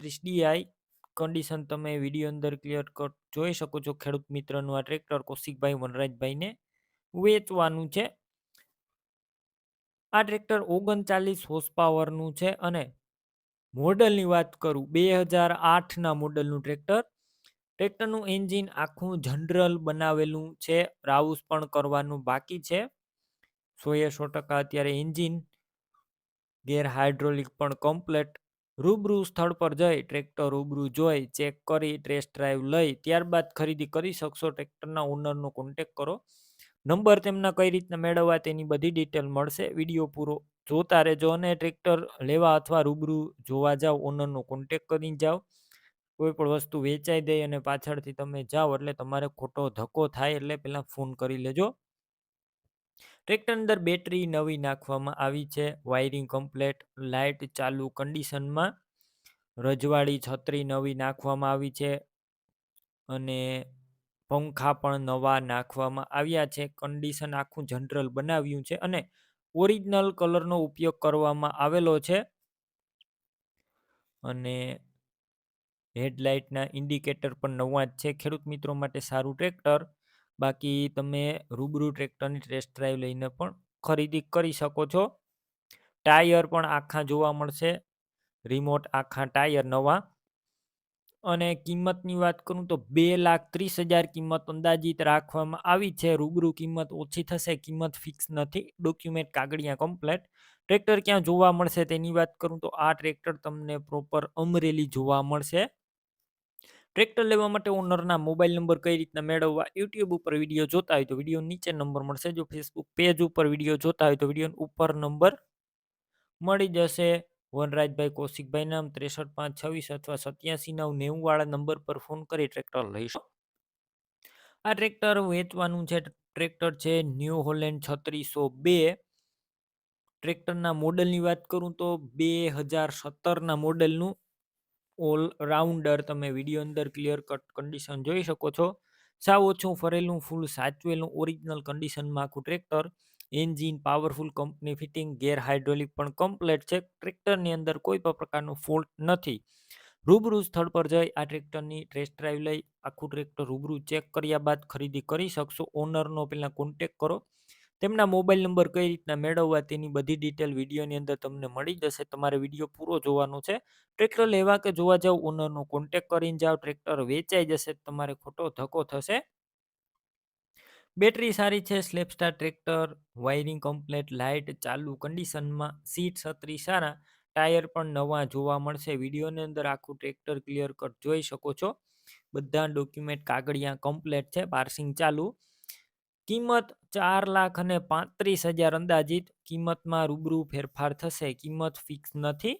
છત્રીસ DI condition તમે video અંદર ક્લિયર કટ જોઈ શકો છો ખેડૂત મિત્રનું આ ટ્રેક્ટર કૌશિકભાઈ વનરાજભાઈને વેચવાનું છે. આ ટ્રેક્ટર ઓગણચાલીસ હોર્સ પાવરનું છે અને મોડલની વાત કરું, બે હજાર આઠના મોડલનું ટ્રેક્ટર ટ્રેક્ટરનું એન્જિન આખું જનરલ બનાવેલું છે રાઉસ પણ કરવાનું બાકી છે. સો એ સો ટકા અત્યારે એન્જિન ગેર હાઇડ્રોલિક પણ કમ્પ્લેટ રૂબરૂ સ્થળ પર જઈ, ટ્રેક્ટર રૂબરૂ જોઈ, ચેક કરી, ટેસ્ટ ડ્રાઈવ લઈ, ત્યારબાદ ખરીદી કરી શકશો. ટ્રેક્ટરના ઓનરનો કોન્ટેક કરો. નંબર તેમના કઈ રીતના મેળવવા તેની બધી ડિટેલ મળશે. વીડિયો પૂરો જોતા રહેજો અને ટ્રેક્ટર લેવા અથવા રૂબરૂ જોવા જાઓ ઓનરનો કોન્ટેક કરી જાઓ કોઈ પણ વસ્તુ વેચાઈ દે અને પાછળથી તમે જાઓ એટલે તમારે ખોટો ધક્કો થાય એટલે પહેલાં ફોન કરી લેજો. ટ્રેક્ટર અંદર બેટરી નવી નાખવામાં આવી છે. વાયરિંગ કમ્પ્લેટ લાઇટ ચાલુ કન્ડિશનમાં, રજવાડી છત્રી નવી નાખવામાં આવી છે અને પંખા પણ નવા નાખવામાં આવ્યા છે. કન્ડિશન આખું જનરલ બનાવ્યું છે અને ઓરિજિનલ કલરનો ઉપયોગ કરવામાં આવેલો છે અને હેડલાઇટના ઇન્ડિકેટર પણ નવા જ છે. ખેડૂત મિત્રો માટે સારું ટ્રેક્ટર બાકી તમે રૂબરૂ ટ્રેક્ટરની ટેસ્ટ ડ્રાઈવ લઈને પણ ખરીદી કરી શકો છો. ટાયર પણ આખા જોવા મળશે. રિમોટ આખા ટાયર નવા. અને કિંમતની વાત કરું તો બે લાખ ત્રીસ હજાર કિંમત અંદાજિત રાખવામાં આવી છે. રૂબરૂ કિંમત ઓછી થશે, કિંમત ફિક્સ નથી. ડોક્યુમેન્ટ કાગળિયા કમ્પ્લેટ ટ્રેક્ટર ક્યાં જોવા મળશે તેની વાત કરું તો આ ટ્રેક્ટર તમને પ્રોપર અમરેલી જોવા મળશે. ટ્રેક્ટર લેવા માટે ઓનરના મોબાઈલ નંબર કઈ રીતના મેળવવા? યુટ્યુબ ઉપર વીડિયો જોતા હોય તો વીડિયો નીચે નંબર મળશે. જો ફેસબુક પેજ ઉપર વીડિયો જોતા હોય તો વીડિયો ઉપર નંબર મળી જશે. વનરાજભાઈ કૌશિકભાઈ નામ ત્રેસઠ પાંચ છવ્વીસ અથવા સત્યાસી નવ નેવું વાળા નંબર પર ફોન કરી ટ્રેક્ટર લઈશું આ ટ્રેક્ટર વેચવાનું છે. ટ્રેક્ટર છે ન્યૂ હોલેન્ડ છત્રીસો બે. ટ્રેક્ટરના મોડલની વાત કરું તો બે હજાર સત્તરના મોડલનું ઓલરાઉન્ડર તમે વીડિયો અંદર ક્લિયર કટ કન્ડિશન જોઈ શકો છો. સાવ ઓછું ફરેલું ફૂલ સાચવેલું ઓરિજિનલ કન્ડિશનમાં આખું tractor engine powerful company fitting gear hydraulic પણ કમ્પ્લેટ છે. ટ્રેક્ટરની અંદર કોઈ પણ પ્રકારનો ફોલ્ટ નથી. રૂબરૂ સ્થળ પર જઈ આ ટ્રેક્ટરની ટેસ્ટ ડ્રાઈવ લઈ, આખું ટ્રેક્ટર રૂબરૂ ચેક કર્યા બાદ ખરીદી કરી શકશો. ઓનરનો પહેલાં કોન્ટેક કરો. તેમના મોબાઈલ નંબર કઈ રીતના મેળવવા તેની બધી ડિટેલ વિડીયોની અંદર તમને મળી જશે. તમારે વીડિયો પૂરો જોવાનો છે. ટ્રેક્ટર લેવા કે જોવા જાવ ઓનરનો કોન્ટેક કરીને જાઓ ટ્રેક્ટર વેચાઈ જશે તમારે ખોટો ધક્કો થશે. બેટરી સારી છે. Self start tractor wiring complete light ચાલુ કન્ડિશનમાં સીટ છત્રી સારા, ટાયર પણ નવા જોવા મળશે. વિડીયોની અંદર આખું ટ્રેક્ટર ક્લિયર કટ જોઈ શકો છો. બધા ડોક્યુમેન્ટ કાગળિયા કમ્પ્લેટ છે. પાર્સિંગ ચાલુ. કિંમત ચાર લાખ અને પાંત્રીસ હજાર અંદાજિત કિંમતમાં રૂબરૂ ફેરફાર થશે. કિંમત ફિક્સ નથી.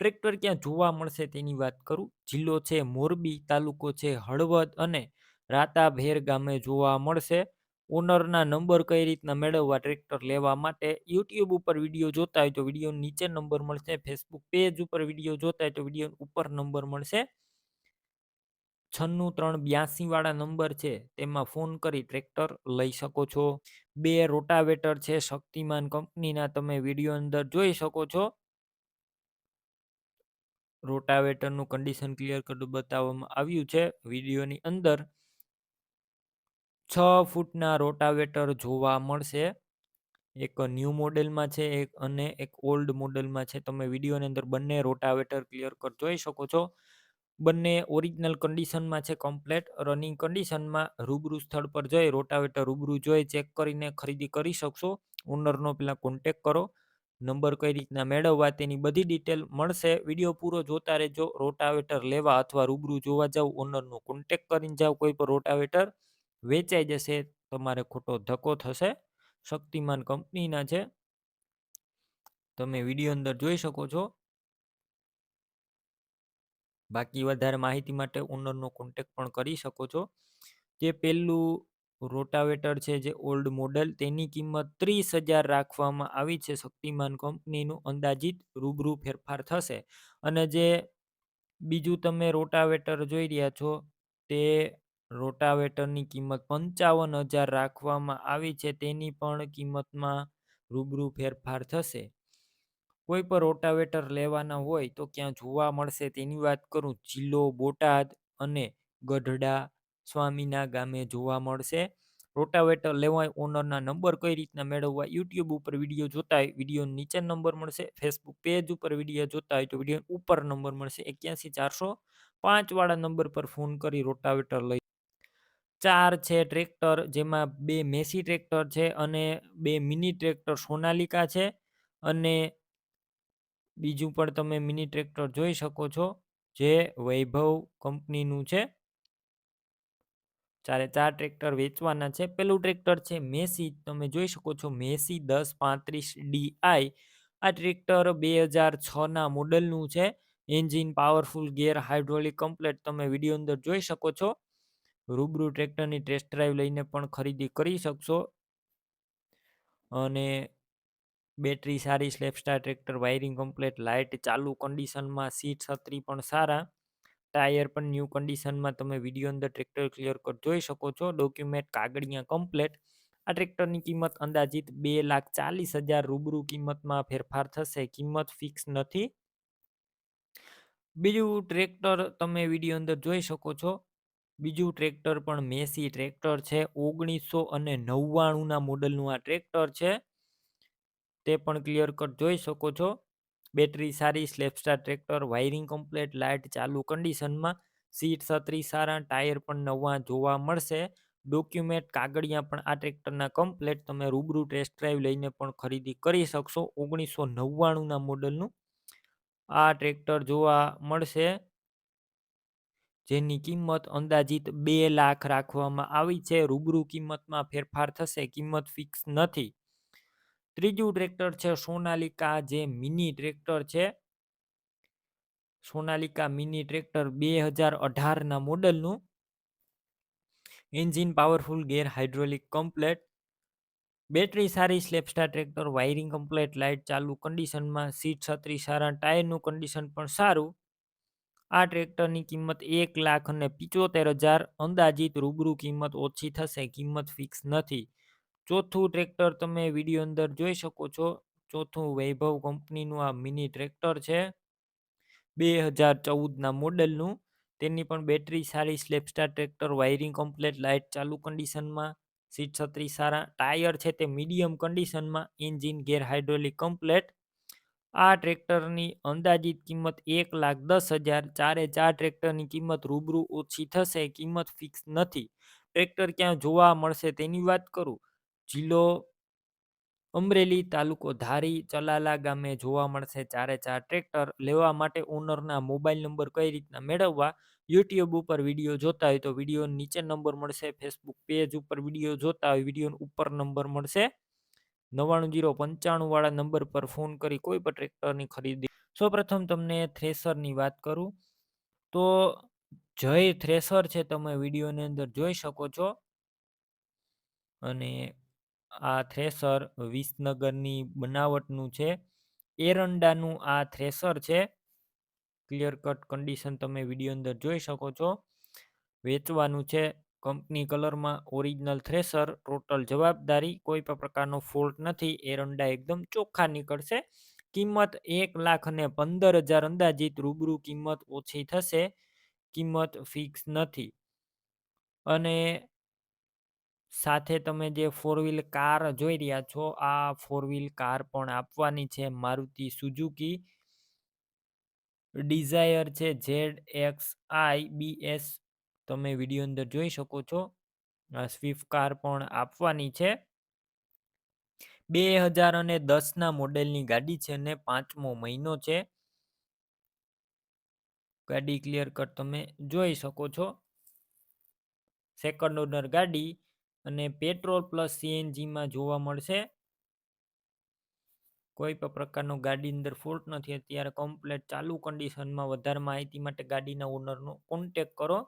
ટ્રેક્ટર ક્યાં જોવા મળશે તેની વાત કરું. જિલ્લો છે મોરબી, તાલુકો છે હળવદ અને રાતાભેર ગામે જોવા મળશે. ઓનરના નંબર કઈ રીતના મેળવવા ટ્રેક્ટર લેવા માટે યુટ્યુબ ઉપર વીડિયો જોતા હોય તો વીડિયો નીચે નંબર મળશે. ફેસબુક પેજ ઉપર વીડિયો જોતા હોય તો વીડિયો ઉપર નંબર મળશે. છન્નું ત્રણ બ્યાસી વાળા નંબર છે, તેમાં ફોન કરી ટ્રેક્ટર લઈ શકો છો. બે રોટાવેટર છે, શક્તિમાન કંપનીના, તમે વીડિયો અંદર જોઈ શકો છો. રોટાવેટરનું કન્ડિશન ક્લિયર કરું બતાવવામાં આવ્યું છે, વિડીયોની અંદર. છ ફૂટના રોટાવેટર જોવા મળશે. એક ન્યૂ મોડેલમાં છે, એક અને એક ઓલ્ડ મોડેલમાં છે, તમે વિડીયોની અંદર બંને રોટાવેટર ક્લિયર કટ જોઈ શકો છો. બંને ઓરિજિનલ કન્ડિશનમાં છે કમ્પ્લેટ. રનિંગ કન્ડિશનમાં રૂબરૂ સ્થળ પર જઈ, રોટાવેટર રૂબરૂ જોઈ, ચેક કરીને ખરીદી કરી શકશો. ઓનરનો પહેલાં કોન્ટેક કરો. નંબર કઈ રીતના મેળવવા તેની બધી ડિટેલ મળશે. વીડિયો પૂરો જોતા રહેજો. રોટાવેટર લેવા અથવા રૂબરૂ જોવા જાવ, ઓનરનો કોન્ટેક કરીને જાઓ કોઈ પણ રોટાવેટર. વેચાઈ જશે. તમારે ખોટો ધક્કો થશે. શક્તિમાન કંપનીના છે. તમે વીડિયો અંદર જોઈ શકો છો. બાકી વધારે માહિતી માટે ઓનરનો કોન્ટેક પણ કરી શકો છો. જે પહેલું રોટાવેટર છે, જે ઓલ્ડ મોડલ તેની કિંમત ત્રીસ હજાર રાખવામાં આવી છે. શક્તિમાન કંપનીનું અંદાજિત રૂબરૂ ફેરફાર થશે. અને જે બીજું તમે રોટાવેટર જોઈ રહ્યા છો, તે રોટાવેટરની કિંમત પંચાવન હજાર રાખવામાં આવી છે. તેની પણ કિંમતમાં રૂબરૂ ફેરફાર થશે. કોઈ પણ રોટાવેટર લેવાના હોય તો ક્યાં જોવા મળશે તેની વાત કરું. જિલ્લો બોટાદ અને ગઢડા સ્વામીના ગામે જોવા મળશે. રોટાવેટર લેવાય ઓનરના નંબર કઈ રીતના મેળવવા યુટ્યુબ ઉપર વીડિયો જોતા હોય વીડિયો નીચે નંબર મળશે. ફેસબુક પેજ ઉપર વીડિયો જોતા હોય તો વીડિયો ઉપર નંબર મળશે. એક્યાસી ચારસો પાંચ વાળા નંબર પર ફોન કરી રોટાવેટર લઈ ચાર છે ટ્રેક્ટર, જેમાં બે મેસી ટ્રેક્ટર છે અને બે મિની ટ્રેક્ટર સોનાલિકા છે અને બીજું પણ તમે મિની ટ્રેક્ટર જોઈ શકો છો, જે વૈભવ કંપનીનું છે. ચારે ચાર ટ્રેક્ટર વેચવાના છે. પેલું ટ્રેક્ટર છે મેસી, તમે જોઈ શકો છો મેસી દસ પાંત્રીસ ડીઆઈ આ ટ્રેક્ટર બે હજાર છના મોડલનું છે. Engine powerful, gear hydraulic, complete. તમે વીડિયો અંદર જોઈ શકો છો. રૂબરૂ ટ્રેક્ટરની ટેસ્ટ ડ્રાઈવ લઈને પણ ખરીદી કરી શકશો. અને બેટરી સારી self start tractor, wiring complete, light ચાલુ કન્ડિશનમાં, સીટ છત્રી પણ સારા. ટાયર પણ ન્યૂ કન્ડિશનમાં તમે વીડિયો અંદર ટ્રેક્ટર ક્લિયર કટ જોઈ શકો છો. ડોક્યુમેન્ટ કાગળિયા કમ્પ્લેટ. આ ટ્રેક્ટરની કિંમત અંદાજિત બે લાખ ચાલીસ હજાર રૂબરૂ કિંમતમાં ફેરફાર થશે. કિંમત ફિક્સ નથી. બીજું ટ્રેક્ટર તમે વીડિયો અંદર જોઈ શકો છો. બીજું ટ્રેક્ટર પણ મેસી ટ્રેક્ટર છે. ઓગણીસો અને નવ્વાણુંના મોડલનું આ ટ્રેક્ટર છે. તે પણ ક્લિયર કટ જોઈ શકો છો. બેટરી સારી self start tractor wiring complete light ચાલુ કન્ડિશનમાં સીટ છત્રી સારા ટાયર પણ નવા જોવા મળશે. ડોક્યુમેન્ટ કાગળિયા પણ આ ટ્રેક્ટરના કમ્પ્લેટ તમે રૂબરૂ ટેસ્ટ ડ્રાઈવ લઈને પણ ખરીદી કરી શકશો. ઓગણીસો નવ્વાણુંના મોડલનું આ ટ્રેક્ટર જોવા મળશે. જેની કિંમત અંદાજિત બે લાખ રાખવામાં આવી છે. રૂબરૂ કિંમતમાં ફેરફાર થશે. કિંમત ફિક્સ નથી. ત્રીજું ટ્રેક્ટર છે સોનાલિકા, જે મિની ટ્રેક્ટર છે. સોનાલિકા મિની ટ્રેક્ટર બે હજાર અઢારના મોડલનું. Engine powerful, gear hydraulic, complete. Battery સારી, self start tractor, wiring complete, light ચાલુ, કન્ડિશનમાં સીટ છત્રી સારા, ટાયરનું કન્ડિશન પણ સારું. આ ટ્રેક્ટરની કિંમત એક લાખ અને પિચોતેર હજાર. અંદાજિત રૂબરૂ કિંમત ઓછી થશે, કિંમત ફિક્સ નથી. ચોથું ટ્રેક્ટર તમે વીડિયો અંદર જોઈ શકો છો. ચોથું વૈભવ કંપનીનું આ મિની ટ્રેક્ટર છે. બે હજાર ચૌદના મોડલનું. તેની પણ બેટરી સારી self start tractor, wiring complete, light ચાલુ કન્ડિશનમાં સીટ છત્રી સારા, ટાયર છે તે મીડિયમ કન્ડિશનમાં એન્જિન ગેર હાઇડ્રોલિક કમ્પ્લેટ. આ ટ્રેક્ટરની અંદાજિત કિંમત એક લાખ દસ હજાર, ચારે ચાર ટ્રેક્ટરની કિંમત રૂબરૂ ઓછી થશે, કિંમત ફિક્સ નથી. ટ્રેક્ટર ક્યાં જોવા મળશે તેની વાત કરું. જિલ્લો અમરેલી તાલુકો ધારી ચલાલા ગામે જોવા મળશે. ચારે ચાર ટ્રેક્ટર લેવા માટે ઓનરના મોબાઈલ નંબર કઈ રીતના મેળવવા? યુટ્યુબ ઉપર વીડિયો જોતા હોય તો વીડિયો નીચે નંબર મળશે. ફેસબુક પેજ ઉપર વીડિયો જોતા હોય વીડિયો ઉપર નંબર મળશે. નવ્વાણું જીરો પંચાણું વાળા નંબર પર ફોન કરી કોઈ પણ ટ્રેક્ટરની ખરીદી. સૌપ્રથમ તમને થ્રેસરની વાત કરું. તો જય થ્રેસર છે તમે વિડીયોની અંદર જોઈ શકો છો. અને આ થ્રેસર વિસનગરની બનાવટનું છે. એરંડાનું આ થ્રેસર છે. ક્લિયર કટ કન્ડિશન તમે વીડિયો અંદર જોઈ શકો છો. વેચવાનું છે કંપની કલરમાં ઓરિજિનલ થ્રેસર. ટોટલ જવાબદારી કોઈ પણ પ્રકારનો ફોલ્ટ નથી. એરંડા એકદમ ચોખ્ખા નીકળશે. કિંમત એક લાખ અને પંદર હજાર અંદાજિત રૂબરૂ કિંમત ઓછી થશે. કિંમત ફિક્સ નથી. અને સાથે તમે જે ફોર વ્હીલ કાર જોઈ રહ્યા છો, આ ફોર વ્હીલ કાર પણ આપવાની છે મારુતિ સુઝુકી. ડિઝાયર છે Z X I B S તમે વીડિયો અંદર જોઈ શકો છો. સ્વિફ્ટ કાર પણ આપવાની છે. બે હજાર અને દસના મોડેલની ગાડી છે ને પાંચમો મહિનો છે. ગાડી ક્લિયર કટ તમે જોઈ શકો છો. સેકન્ડ ઓનર ગાડી અને પેટ્રોલ પ્લસ સીએનજીમાં જોવા મળશે. કોઈ પણ પ્રકારનો ગાડી અંદર ફોલ્ટ નથી, અત્યારે કમ્પ્લેટ ચાલુ કન્ડિશનમાં વધારે માહિતી માટે ગાડીના ઓનરનો કોન્ટેક કરો.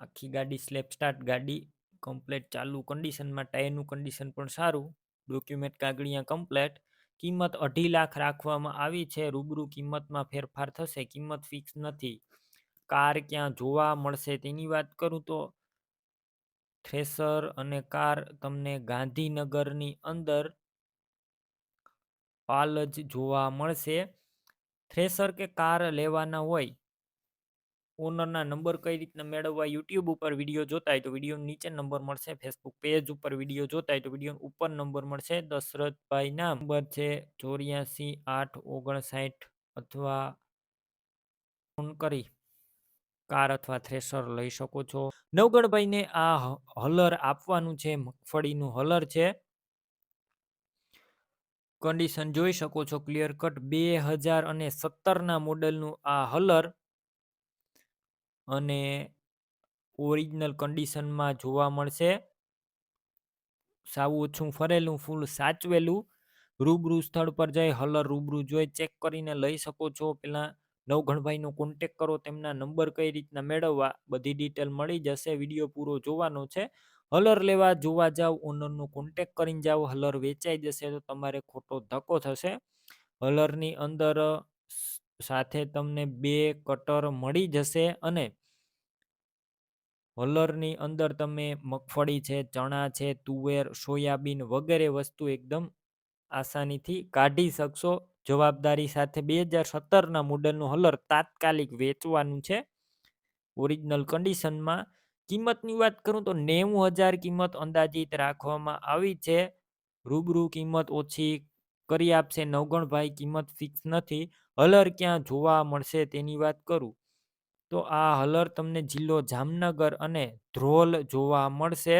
આખી ગાડી સ્લેપ સ્ટાર્ટ, ગાડી કમ્પ્લેટ ચાલુ કન્ડિશનમાં, ટાયરનું કન્ડિશન પણ સારું, ડોક્યુમેન્ટ કાગળિયા કમ્પ્લેટ. કિંમત અઢી લાખ રાખવામાં આવી છે, રૂબરૂ કિંમતમાં ફેરફાર થશે, કિંમત ફિક્સ નથી. કાર ક્યાં જોવા મળશે તેની વાત કરું તો થ્રેસર અને કાર તમને ગાંધીનગરની અંદર પાલ જ જોવા મળશે. થ્રેસર કે કાર લેવાના હોય, ઓનરના નંબર કઈ રીતના મેળવવા યુટ્યુબ ઉપર વીડિયો જોતા હોય તો વીડિયો નીચે નંબર મળશે, ફેસબુક પેજ ઉપર વીડિયો જોતા હોય તો વીડિયો ઉપર નંબર મળશે. દશરથભાઈના નંબર છે ચોર્યાસી આઠ ઓગણસાઠ અથવા ફોન કરી. કાર અથવા થ્રેસર લઈ શકો છો. નવગણભાઈને આ હલર આપવાનું છે, મગફળીનું હલર છે. કન્ડિશન જોઈ શકો છો ક્લિયર કટ બે હજાર અને સત્તરના મોડલનું આ હલર. અને ઓરિજિનલ કન્ડિશનમાં જોવા મળશે. સાવ ઓછું ફરેલું ફૂલ સાચવેલું. રૂબરૂ સ્થળ પર જઈ હલર રૂબરૂ જોઈ ચેક કરીને લઈ શકો છો. પેલા નવઘણભાઈનો કોન્ટેક કરો, તેમના નંબર કઈ રીતના મેળવવા, બધી ડિટેલ મળી જશે વીડિયો પૂરો જોવાનો છે. હલર લેવા જોવા જાવ ઓનરનો કોન્ટેક કરીને જાઓ હલર વેચાઈ જશે તો તમારે ખોટો ધક્કો થશે. હલરની અંદર સાથે તમને બે કટર મળી જશે અને હલરની અંદર તમે મગફળી છે, ચણા છે, તુવેર, સોયાબીન વગેરે વસ્તુ એકદમ આસાનીથી કાઢી શકશો. જવાબદારી સાથે બે હજાર સત્તરના મોડલનું હલર તાત્કાલિક વેચવાનું છે. ઓરિજિનલ કન્ડિશનમાં કિંમતની વાત કરું તો નેવું હજાર કિંમત અંદાજિત રાખવામાં આવી છે. રૂબરૂ કિંમત ઓછી કરી આપશે, નવગણભાઈ કિંમત ફિક્સ નથી. હલર ક્યાં જોવા મળશે તેની વાત કરું. તો આ હલર તમને જિલ્લો જામનગર અને ધ્રોલ જોવા મળશે.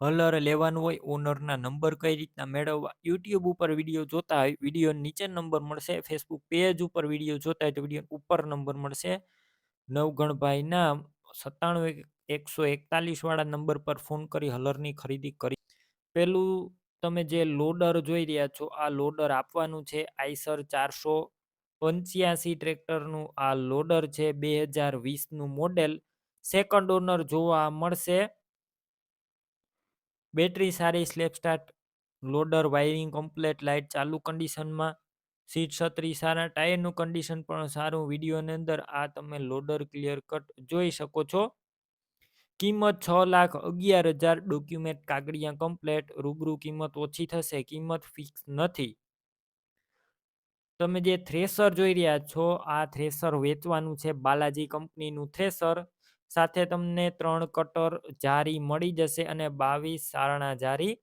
હલર લેવાનું હોય, ઓનરના નંબર કઈ રીતના મેળવવા, યુટ્યુબ ઉપર વીડિયો જોતા હોય, વીડિયો નીચે નંબર મળશે, ફેસબુક પેજ ઉપર વીડિયો જોતા હોય તો વીડિયો ઉપર નંબર મળશે. નવગણભાઈના સત્તાણું એકસો એકતાલીસ વાળા નંબર પર ફોન કરી હલરની ખરીદી કરી. પેલું તમે જે લોડર જોઈ રહ્યા છો, આ લોડર આપવાનું છે, આઈસર ચારસો પંચ્યાસી ટ્રેક્ટરનું આ લોડર છે, બે હજાર વીસનું મોડેલ. સેકન્ડ ઓનર જોવા મળશે. બેટરી સારી, self start, loader, wiring complete, light ચાલુ કન્ડિશનમાં સીટ છત્રી સારા, ટાયરનું કન્ડિશન પણ સારું. વિડીયોની અંદર આ તમે લોડર ક્લિયર કટ જોઈ શકો છો. કિંમત છ લાખ અગિયાર હજાર, ડોક્યુમેન્ટ કાગળિયા કમ્પ્લેટ, રૂબરૂ કિંમત ઓછી થશે, કિંમત ફિક્સ નથી. તમે જે થ્રેસર જોઈ રહ્યા છો, આ થ્રેસર વેચવાનું છે બાલાજી કંપનીનું થ્રેસર. સાથે તમને ત્રણ કટર જારી મળી જશે અને બાવીસ સારણા જારી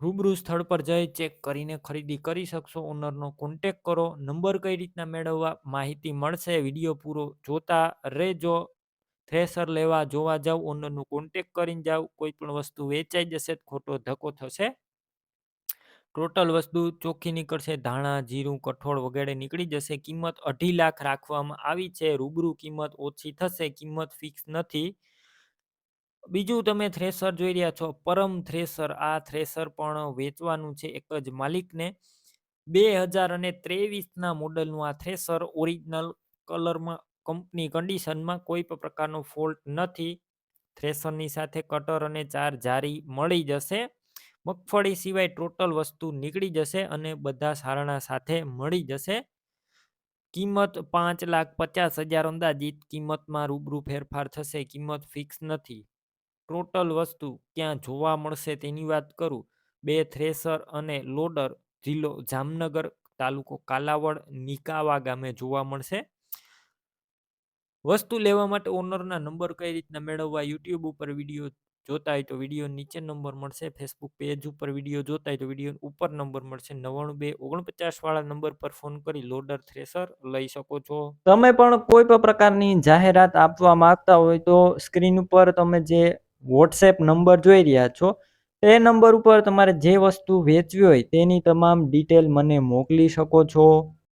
રૂબરૂ સ્થળ પર જઈ ચેક કરીને ખરીદી કરી શકશો. ઓનરનો કોન્ટેક કરો. નંબર કઈ રીતના મેળવવા માહિતી મળશે. વીડિયો પૂરો જોતા રહેજો. થ્રેસર લેવા જોવા જાવ. ઓનરનું કોન્ટેક કરીને જાવ. કોઈ પણ વસ્તુ વેચાઈ જશે ખોટો ધક્કો થશે ટોટલ વસ્તુ ચોખ્ખી નીકળશે. ધાણા, જીરું, કઠોળ વગેરે નીકળી જશે. કિંમત અઢી લાખ રાખવામાં આવી છે. રૂબરૂ કિંમત ઓછી થશે. કિંમત ફિક્સ નથી. બીજું તમે થ્રેસર જોઈ રહ્યા છો. પરમ થ્રેસર. આ થ્રેસર પણ વેચવાનું છે એક જ માલિકને. બે હજાર અને ત્રેવીસના મોડલનું આ થ્રેસર ઓરિજિનલ કલરમાં કંપની કન્ડિશનમાં કોઈ પણ પ્રકારનો ફોલ્ટ નથી. થ્રેસરની સાથે કટર અને ચાર જારી મળી જશે. મગફળી સિવાય ટોટલ વસ્તુ નીકળી જશે અને બધા સારણા સાથે મળી જશે. કિંમત પાંચ લાખ પચાસ હજાર અંદાજિત, કિંમતમાં રૂબરૂ ફેરફાર થશે, કિંમત ફિક્સ નથી. ટોટલ વસ્તુ ક્યાં જોવા મળશે તેની વાત કરું. બે થ્રેસર અને લોડર જિલ્લો જામનગર તાલુકો કાલાવડ, નિકાવા ગામે જોવા મળશે. વસ્તુ લેવા માટે ઓનરના નંબર કઈ રીતના મેળવવા યુટ્યુબ ઉપર વીડિયો જોતા હોય તો વીડિયો નીચે નંબર મળશે ફેસબુક પેજ ઉપર વીડિયો જોતા હોય તો વીડિયો ઉપર નંબર મળશે, નવ્વાણું બે ઓગણપચાસ વાળા નંબર પર ફોન કરી લોડર થ્રેસર લઈ શકો છો. તમે પણ કોઈ પણ પ્રકારની જાહેરાત આપવા માંગતા હોય તો સ્ક્રીન ઉપર તમે જે વોટ્સએપ નંબર જોઈ રહ્યા છો, તે નંબર ઉપર તમારે જે વસ્તુ વેચવી હોય તેની તમામ ડિટેલ મને મોકલી શકો છો.